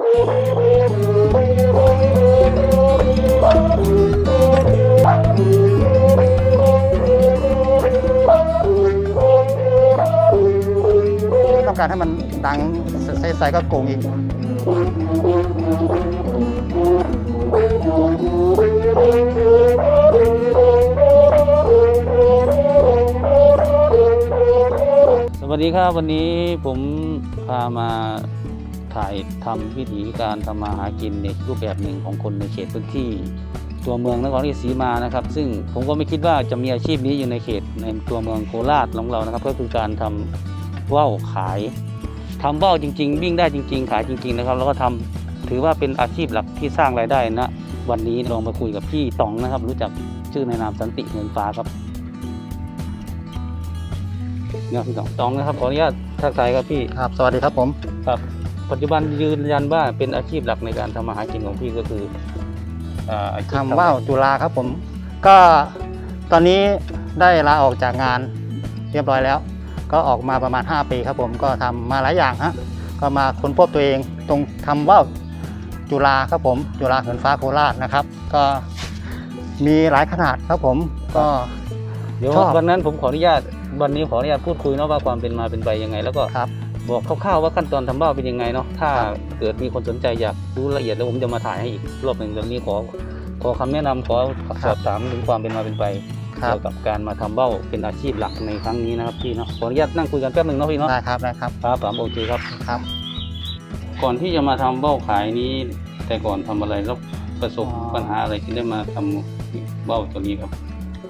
ต้องการให้มันดังใสๆก็โกงอีกสวัสดีครับ วันนี้ผมพามา ถ่ายทำวิธีการทำมาหากินในรูปแบบหนึ่งของคนในเขตพื้นที่ ตัวเมืองนครราชสีมานะครับ ซึ่งผมก็ไม่คิดว่าจะมีอาชีพนี้อยู่ในเขตในตัวเมืองโคราชของเรานะครับ ก็คือการทำว่าวขายทำว่าวจริง ๆ วิ่งได้จริง ๆ ขายจริง ๆ นะครับ แล้วก็ทำถือว่าเป็นอาชีพหลักที่สร้างรายได้นะวันนี้ลองมาคุยกับพี่ต๋องนะครับ รู้จักชื่อในนามสันติเงินฟ้าครับเนี่ยพี่ต๋องต๋องนะครับขออนุญาตทักทายครับพี่ครับ สวัสดีครับผมครับ ปัจจุบันยืนยันว่าเป็นอาชีพหลักในการทำมาหากินของพี่ก็คืออ่าอาชีพทำว่าวจุฬาครับผม ก็ตอนนี้ได้ลาออกจากงานเรียบร้อยแล้ว ก็ออกมาประมาณ 5 ปีครับผมก็ทำมาหลายอย่างฮะก็มาค้นพบตัวเองตรงทำว่าวจุฬาครับผมจุฬาเหินฟ้าโคราชนะครับ ก็มีหลายขนาดครับผมก็ เดี๋ยวชอบ วันนั้นผมขออนุญาตวันนี้ขออนุญาตพูดคุยเนาะว่าความเป็นมาเป็นไปยังไง แล้วก็ครับ บอกคร่าวๆว่าขั้นตอนทำว่าวเป็นยังไงเนาะถ้าครับเกิดมีคนสนใจอยากรู้ละเอียดแล้วผมจะมาถ่ายให้อีกรอบหนึ่งเดี๋ยวนี้ขอขอคำแนะนำขอสอบถามถึงความเป็นมาเป็นไปครัเกี่บยวกับการมาทำว่าวเป็นอาชีพหลักในครั้งนี้นะครับพี่เนาะขออนุญาตนั่งคุยกันแป๊บหนึ่งเนาะพี่เนาะได้ครับได้ครับครับผมโอเคครับ ครับ ก่อนที่จะมาทำเบ้าขายนี้ แต่ก่อนทำอะไรแล้วประสบอ๋อ ปัญหาอะไรที่ได้มาทำเบ้าตัวนี้ครับ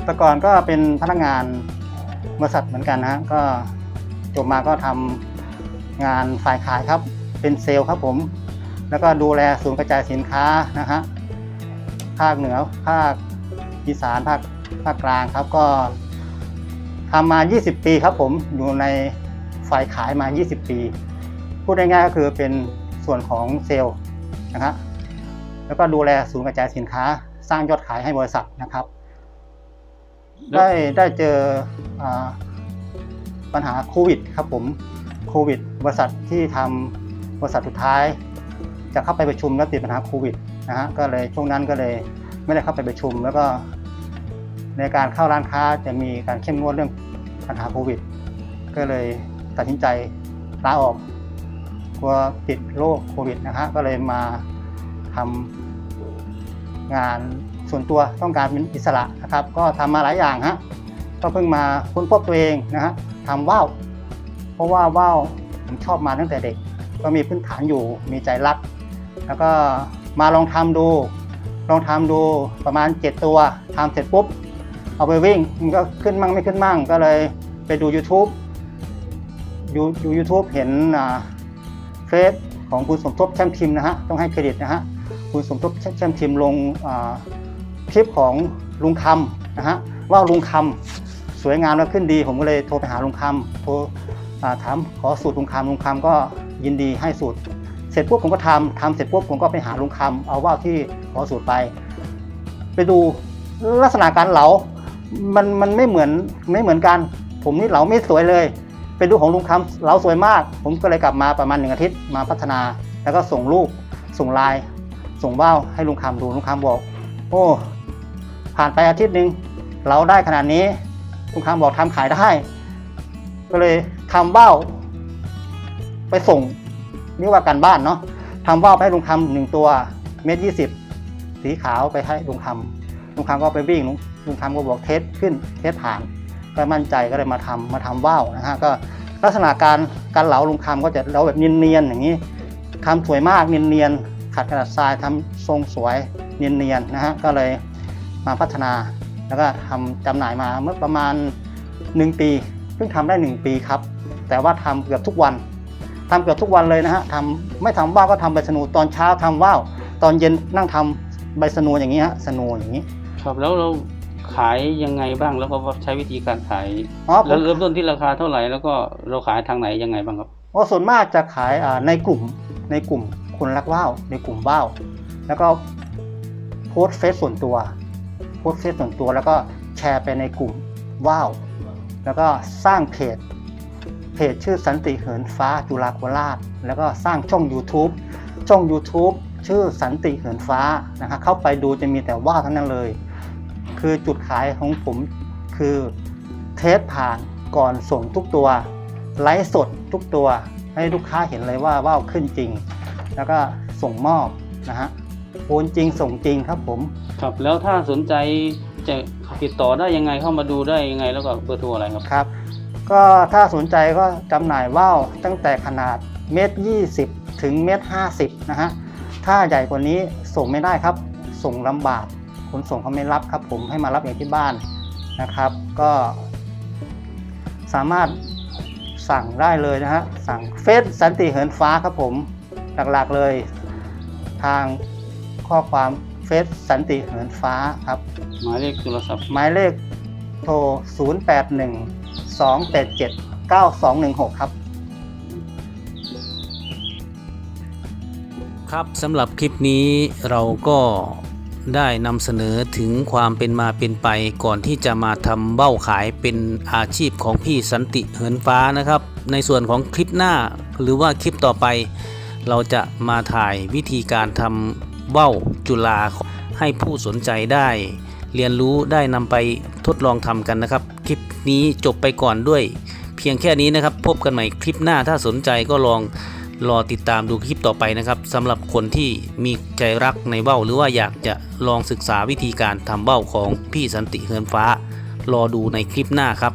แต่ก่อนก็เป็นพนักงานบริษัทเหมือนกันนะฮะก็จบมาก็ทำ งานฝ่ายขายครับเป็นเซลล์ครับผม แล้วก็ดูแลศูนย์กระจายสินค้านะฮะภาคเหนือภาคอีสานภาคภาคกลางครับก็ทำมา 20 ปีครับผมอยู่ในฝ่ายขายมา 20 ปี พูดง่ายๆก็คือเป็นส่วนของเซลล์นะฮะแล้วก็ดูแลศูนย์กระจายสินค้า สร้างยอดขายให้บริษัทนะครับ ได้ได้เจออาปัญหาโควิดครับผม โควิดบริษัทที่ทำบริษัทสุดท้าย จะเข้าไปประชุมแล้วติดปัญหาโควิดนะฮะก็เลยช่วงนั้นก็เลยไม่ได้เข้าไปประชุม แล้วก็ในการเข้าร้านค้าจะมีการเข้มงวดเรื่องปัญหาโควิด ก็เลยตัดสินใจลาออกกลัวติดโรคโควิดนะฮะก็เลยมาทำงานส่วนตัวต้องการเป็นอิสระนะครับ ก็ทำมาหลายอย่างฮะก็เพิ่งมาค้นพบตัวเองนะฮะทำว่าว ราะว่าว่าวผมชอบมาตั้งแต่เด็ก ก็มีพื้นฐานอยู่มีใจรัก แล้วก็มาลองทำดู ลองทำดูประมาณ 7 ตัวทำเสร็จปุ๊บ เอาไปวิ่งมันก็ขึ้นมั่งไม่ขึ้นมั่งก็เลยไปดู YouTube ดูดู YouTube เห็นอ่าเฟซของคุณสมทบแช่มทิมนะฮะต้องให้เครดิตนะฮะคุณสมทบแช่มทิมลงอ่าคลิปของลุงคำนะฮะว่าลุงคำสวยงามและขึ้นดี ผมก็เลยโทรไปหาลุงคำโทร ถามขอสูตรลุงคำลุงคำก็ยินดีให้สูตร เสร็จปุ๊บผมก็ทำทำเสร็จปุ๊บผมก็ไปหาลุงคำเอาว่าวที่ขอสูตรไป ไปดูลักษณะการเหลา มันมันไม่เหมือนไม่เหมือนกัน ผมนี่เหลาไม่สวยเลย ไปดูของลุงคำเหลาสวยมาก ผมก็เลยกลับมาประมาณหนึ่งอาทิตย์มาพัฒนา แล้วก็ส่งรูปส่งลน์ส่งว่าวให้ลุงคำดูลุงคำบอก โอ้ผ่านไปอาทิตย์หนึ่งเราได้ขนาดนี้ลุงคำบอกทำขายได้ ก็เลย ทำว่าวไปส่งนี่ว่าการบ้านเนาะทำว่าวไปให้ลุงคำหนึ่งตัวเมตรยี่สิบสีขาวไปให้ลุงคำลุงคำก็ไปวิ่งลุงคำก็บอกเทสขึ้นเทสผ่าน ก็มั่นใจก็เลยมาทำมาทำว่าวนะฮะก็ลักษณะการการเหลาลุงคำก็จะเหลาแบบเนียนๆอย่างนี้ทำสวยมากเนียนๆขัดกระดาษทรายทำทรงสวยเนียนๆนะฮะก็เลยมาพัฒนาแล้วก็ทำจำหน่ายมาเมื่อประมาณ 1 ปี เพิ่งทำได้ 1 ปีครับ แต่ว่าทำเกือบทุกวันทำเกือบทุกวันเลยนะฮะทำไม่ทำว่าวก็ทำใบสนูตอนเช้าทำว่าวตอนเย็นนั่งทำใบสนูอย่างนี้ฮะสนูอย่างนี้ ครับแล้วเราขายยังไงบ้างแล้วก็ใช้วิธีการขายอ๋อผแล้วมเริ่มต้นที่ราคาเท่าไหร่แล้วก็เราขายทางไหนยังไงบ้างครับอ๋อส่วนมากจะขายอ่าในกลุ่มในกลุ่มคนรักว่าวในกลุ่มว่าวแล้วก็โพสต์เฟซส่วนตัวโพสต์เฟซส่วนตัวแล้วก็แชร์ไปในกลุ่มว่าว แล้วก็สร้างเพจเพ จชื่อสันติเหินฟ้าจุฬาโคราช แล้วก็สร้างช่อง YouTube ช่อง YouTube ชื่อสันติเหินฟ้านะครับเข้าไปดูจะมีแต่ว่าวทั้งนั้นเลย คือจุดขายของผมคือเทสผ่านก่อนส่งทุกตัว ไลฟ์สดทุกตัว ให้ลูกค้าเห็นเลยว่าว่าวขึ้นจริง แล้วก็ส่งมอบนะฮะโอนจริงส่งจริงครับผม ครับแล้วถ้าสนใจจะติดต่อได้ยังไงเข้ามาดูได้ยังไงแล้วก็เบอร์โทรอะไรครับครับ ก็ถ้าสนใจก็จำหน่ายว่าวตั้งแต่ขนาดเมตรยี่สิบถึงเมตรห้าสิบนะฮะ ถ้าใหญ่กว่านี้ส่งไม่ได้ครับ ส่งลำบากขนส่งเขาไม่รับครับ ผมให้มารับเองที่บ้านนะครับ ก็สามารถสั่งได้เลยนะฮะ สั่งเฟซสันติเหินฟ้าครับผม หลักๆเลยทางข้อความเฟซสันติเหินฟ้าครับ หมายเลขโทรศัพท์หมายเลขโทร 081 287 9216 ครับครับสำหรับคลิปนี้เราก็ได้นำเสนอถึงความเป็นมาเป็นไปก่อนที่จะมาทำเบ้าขายเป็นอาชีพของพี่สันติเหินฟ้านะครับ ในส่วนของคลิปหน้าหรือว่าคลิปต่อไป เราจะมาถ่ายวิธีการทำเบ้าจุฬาให้ผู้สนใจได้ เรียนรู้ได้นำไปทดลองทำกันนะครับ คลิปนี้จบไปก่อนด้วย เพียงแค่นี้นะครับ พบกันใหม่คลิปหน้าถ้าสนใจก็ลองรอติดตามดูคลิปต่อไปนะครับสำหรับคนที่มีใจรักในเบ้า หรือว่าอยากจะลองศึกษาวิธีการทำเบ้าของพี่สันติเฮือนฟ้า รอดูในคลิปหน้าครับ